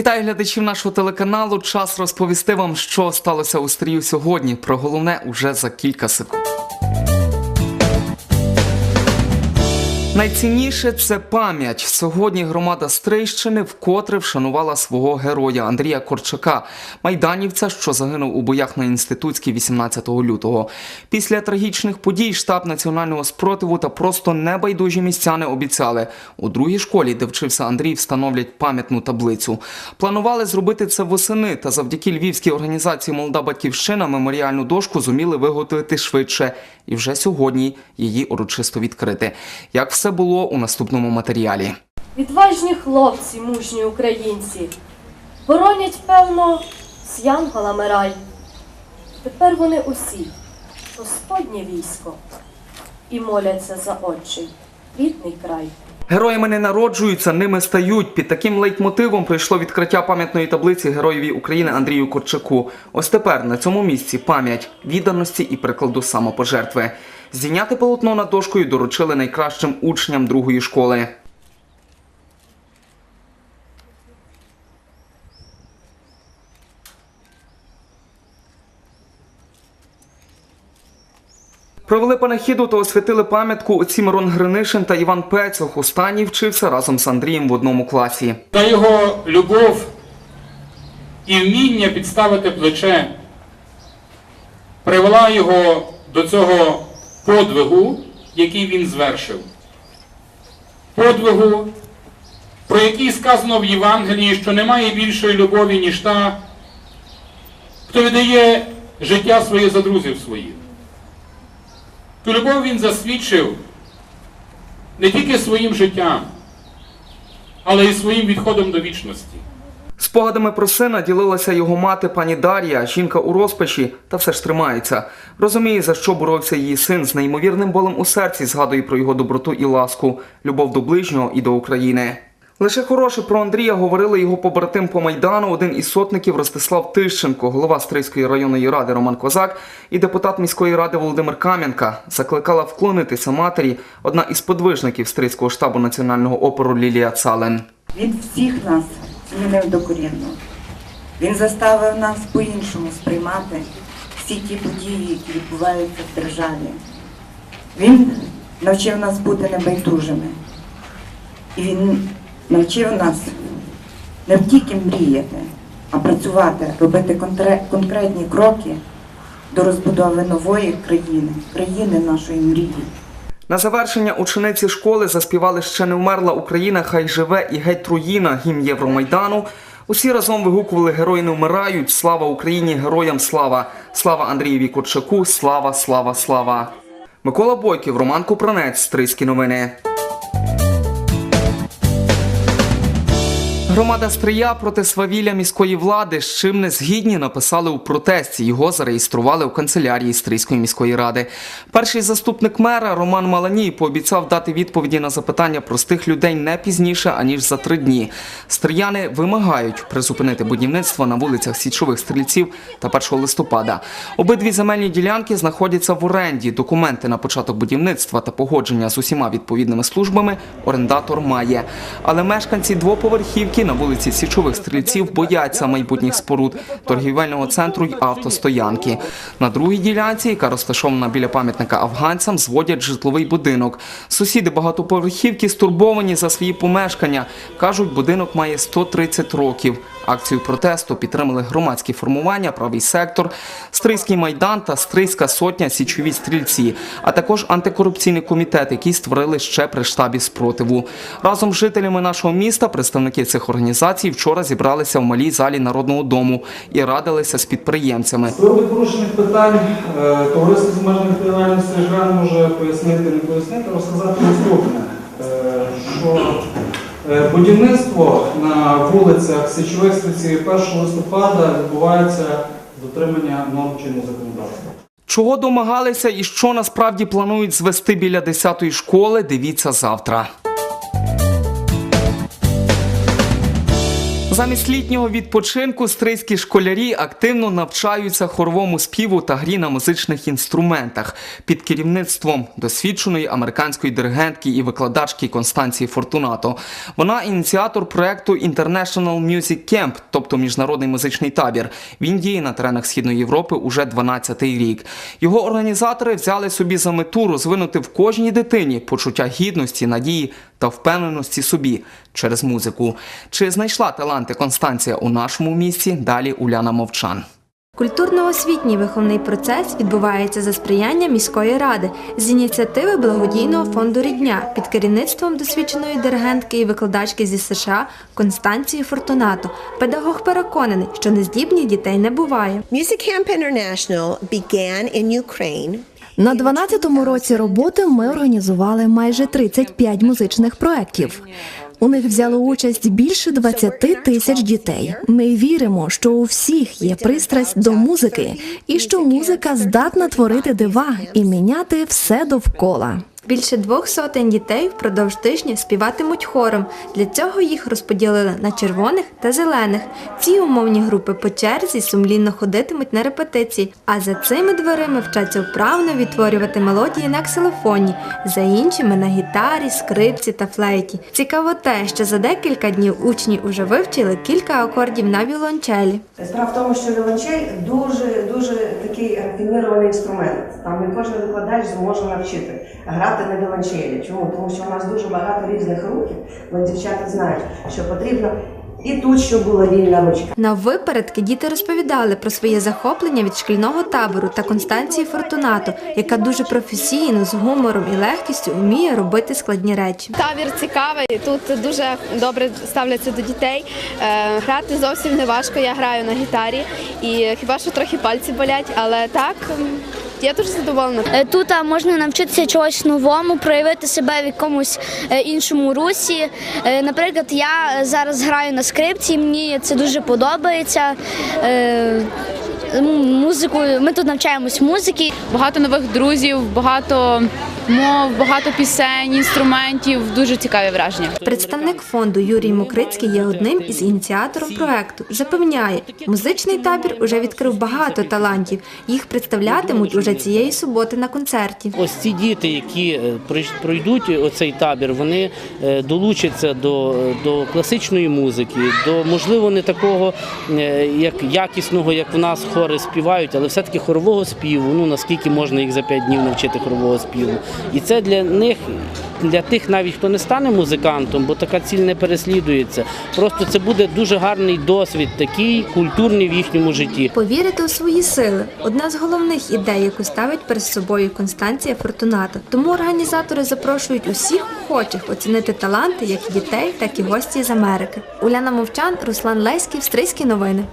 Вітаю глядачів нашого телеканалу. Час розповісти вам, що сталося у стрію сьогодні. Про головне уже за кілька секунд. Найцінніше це пам'ять. Сьогодні громада Стрийщини вкотре вшанувала свого героя Андрія Корчака, майданівця, що загинув у боях на інститутській 18 лютого. Після трагічних подій штаб національного спротиву та просто небайдужі містяни обіцяли у другій школі, де вчився Андрій, встановлять пам'ятну таблицю. Планували зробити це восени, та завдяки львівській організації Молода батьківщина меморіальну дошку зуміли виготовити швидше, і вже сьогодні її урочисто відкрити. Як все було у наступному матеріалі. Відважні хлопці, мужні українці, боронять, певно, з янголами рай. Тепер вони усі, Господнє військо, і моляться за отчий, рідний край. Героями не народжуються, ними стають. Під таким лейтмотивом прийшло відкриття пам'ятної таблиці Героєві України Андрію Корчаку. Ось тепер на цьому місці пам'ять відданості і прикладу самопожертви. Здійняти полотно над дошкою доручили найкращим учням другої школи. Провели панахіду та освятили пам'ятку отці Мирон Гринишин та Іван Пецьох. Останній вчився разом з Андрієм в одному класі. Та його любов і вміння підставити плече привела його до цього подвигу, який він звершив. Подвигу, про який сказано в Євангелії, що немає більшої любові, ніж та, хто віддає життя своє за друзів своїх. Ту любов він засвідчив не тільки своїм життям, але й своїм відходом до вічності. Спогадами про сина ділилася його мати пані Дар'я, жінка у розпачі, та все ж тримається. Розуміє, за що боровся її син з неймовірним болем у серці, згадує про його доброту і ласку, любов до ближнього і до України. Лише хороше про Андрія говорили його побратим по майдану, один із сотників Ростислав Тищенко, голова Стрийської районної ради Роман Козак і депутат міської ради Володимир Кам'янка закликала вклонитися матері одна із подвижників Стрийського штабу національного опору Лілія Цален. Він всіх нас змінив докорінно. Він заставив нас по-іншому сприймати всі ті події, які відбуваються в державі. Він навчив нас бути небайдужими. І він навчив нас не тільки мріяти, а працювати, робити конкретні кроки до розбудови нової країни, країни нашої мрії. На завершення учениці школи заспівали ще не вмерла Україна, хай живе і геть труїна гімн Євромайдану. Усі разом вигукували Герої не вмирають. Слава Україні! Героям слава! Слава Андрієві Корчаку! Слава, слава, слава! Микола Бойків, Роман Купранець, Стрийські новини. Громада Стрия проти свавілля міської влади, з чим не згідні написали у протесті. Його зареєстрували у канцелярії Стрийської міської ради. Перший заступник мера Роман Маланій пообіцяв дати відповіді на запитання простих людей не пізніше аніж за три дні. Стрияни вимагають призупинити будівництво на вулицях Січових стрільців та 1 листопада. Обидві земельні ділянки знаходяться в оренді. Документи на початок будівництва та погодження з усіма відповідними службами орендатор має. Але мешканці двоповерхівки на вулиці Січових стрільців бояться майбутніх споруд торгівельного центру й автостоянки. На другій ділянці, яка розташована біля пам'ятника афганцям, зводять житловий будинок. Сусіди багатоповерхівки стурбовані за свої помешкання. кажуть, будинок має 130 років. Акцію протесту підтримали громадські формування, правий сектор, Стрийський майдан та Стрийська сотня січові стрільці, а також антикорупційний комітет, який створили ще при штабі спротиву. Разом з жителями нашого міста представники цих організацій вчора зібралися в малій залі народного дому і радилися з підприємцями. З порушених питань е, товариство з відповідальністю може пояснити, не пояснити, розказати наступне, е, що будівництво на вулицях Січових стрільців 1 листопада відбувається з дотримання норм чинного законодавства. Чого домагалися і що насправді планують звести біля 10-ї школи, дивіться завтра. Замість літнього відпочинку стрийські школярі активно навчаються хоровому співу та грі на музичних інструментах під керівництвом досвідченої американської диригентки і викладачки Констанції Фортунато. Вона ініціатор проекту International Music Camp, тобто міжнародний музичний табір. Він діє на теренах Східної Європи уже 12-й рік. Його організатори взяли собі за мету розвинути в кожній дитині почуття гідності, надії та впевненості собі через музику. Чи знайшла таланти Констанція у нашому місті? Далі Уляна Мовчан. Культурно-освітній виховний процес відбувається за сприяння міської ради з ініціативи благодійного фонду Рідня під керівництвом досвідченої диригентки і викладачки зі США Констанції Фортунато. Педагог переконаний, що нездібних дітей не буває. Music Camp International began in Ukraine На 12-му році роботи ми організували майже 35 музичних проєктів. У них взяло участь більше 20 тисяч дітей. Ми віримо, що у всіх є пристрасть до музики, і що музика здатна творити дива і міняти все довкола. Більше двох сотень дітей впродовж тижня співатимуть хором. Для цього їх розподілили на червоних та зелених. Ці умовні групи по черзі сумлінно ходитимуть на репетиції, а за цими дверима вчаться вправно відтворювати мелодії на ксилофоні, за іншими на гітарі, скрипці та флейті. Цікаво те, що за декілька днів учні уже вивчили кілька акордів на віолончелі. Справа в тому, що віолончель дуже дуже такий рафінірований інструмент. Там не кожен викладач зможе навчити грати на віолончелі. Чому? Тому що у нас дуже багато різних рухів. Бо дівчата знають, що потрібно і тут, щоб була вільна ручка. На випередки діти розповідали про своє захоплення від шкільного табору та Констанції Фортунато, яка дуже професійно, з гумором і легкістю вміє робити складні речі. Табір цікавий. Тут дуже добре ставляться до дітей. Е, Грати зовсім не важко. Я граю на гітарі і хіба що трохи пальці болять, але так я дуже задоволена. Е, Тут можна навчитися чогось новому, проявити себе в якомусь е, іншому русі. Е, Наприклад, я зараз граю на скрипці, мені це дуже подобається. М, Музику, ми тут навчаємось музики. Багато нових друзів, багато мов, багато пісень, інструментів. Дуже цікаві враження. Представник фонду Юрій Мокрицький є одним із ініціатором проекту. Запевняє, музичний табір уже відкрив багато талантів. Їх представлятимуть уже цієї суботи на концерті. Ось ці діти, які е, пройдуть оцей табір, вони е, долучаться до, до класичної музики, до можливо не такого е, як якісного, як в нас хори співають, але все-таки хорового співу. Ну наскільки можна їх за п'ять днів навчити хорового співу. І це для них, для тих навіть хто не стане музикантом, бо така ціль не переслідується. Просто це буде дуже гарний досвід, такий культурний в їхньому житті. Повірити у свої сили одна з головних ідей, яку ставить перед собою Констанція Фортунато. Тому організатори запрошують усіх охочих оцінити таланти як дітей, так і гості з Америки. Уляна Мовчан, Руслан Леський, Австрійські новини.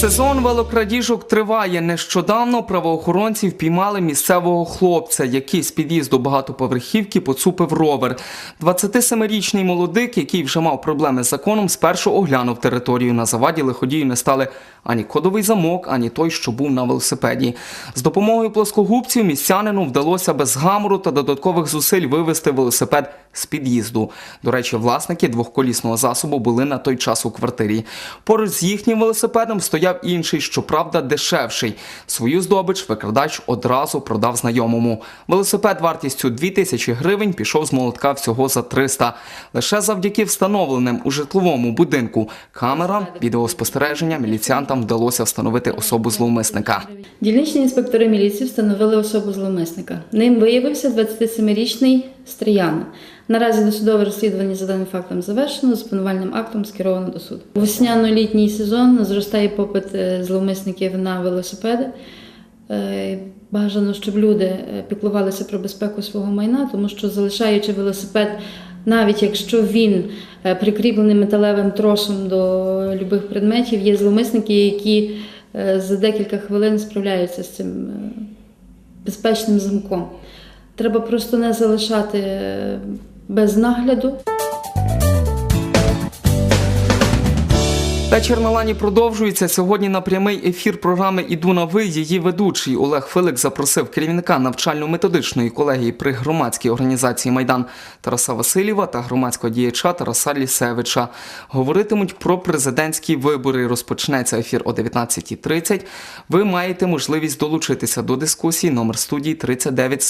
Сезон велокрадіжок триває. Нещодавно правоохоронці впіймали місцевого хлопця, який з під'їзду багатоповерхівки поцупив ровер. 27-річний молодик, який вже мав проблеми з законом, спершу оглянув територію. На заваді лиходію не стали ані кодовий замок, ані той, що був на велосипеді. З допомогою плоскогубців містянину вдалося без гамору та додаткових зусиль вивести велосипед з під'їзду. До речі, власники двохколісного засобу були на той час у квартирі. Поруч з їхнім велосипедом стояв інший, щоправда, дешевший. Свою здобич викрадач одразу продав знайомому. Велосипед вартістю 2000 гривень пішов з молотка всього за 300. Лише завдяки встановленим у житловому будинку камерам відеоспостереження міліціантам вдалося встановити особу зловмисника. Дільничні інспектори міліції встановили особу зловмисника. Ним виявився 27-річний Стрияна. Наразі досудове розслідування за даним фактом завершено, з обвинувальним актом скеровано до суду. Весняно-літній сезон зростає попит е, зловмисників на велосипеди. Е, Бажано, щоб люди е, піклувалися про безпеку свого майна, тому що залишаючи велосипед, навіть якщо він прикріплений металевим тросом до любих предметів, є зловмисники, які за декілька хвилин справляються з цим безпечним замком. Треба просто не залишати без нагляду. Вечір на лані продовжується. Сьогодні на прямий ефір програми Іду на ви. Її ведучий Олег Филик запросив керівника навчально-методичної колегії при громадській організації Майдан Тараса Васильєва та громадського діяча Тараса Лісевича. Говоритимуть про президентські вибори. Розпочнеться ефір о 19.30. Ви маєте можливість долучитися до дискусії. Номер студії 39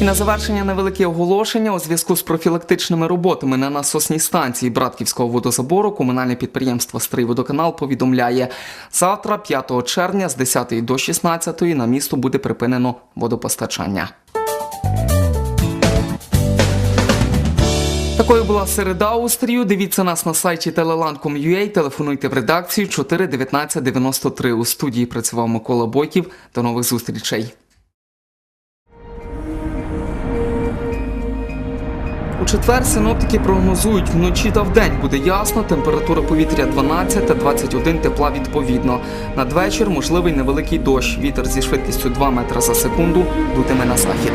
І на завершення невелике оголошення у зв'язку з профілактичними роботами на насосній станції Братківського водозабору комунальне підприємство «Стрийводоканал» повідомляє, завтра, 5 червня, з 10 до 16 на місто буде припинено водопостачання. Такою була середа у стрію. Дивіться нас на сайті teleland.com.ua, телефонуйте в редакцію 4 19 93. У студії працював Микола Бойків. До нових зустрічей. Четвер синоптики прогнозують, вночі та вдень буде ясно, температура повітря 12 та 21 тепла відповідно. Надвечір можливий невеликий дощ. Вітер зі швидкістю 2 метри за секунду дутиме на захід.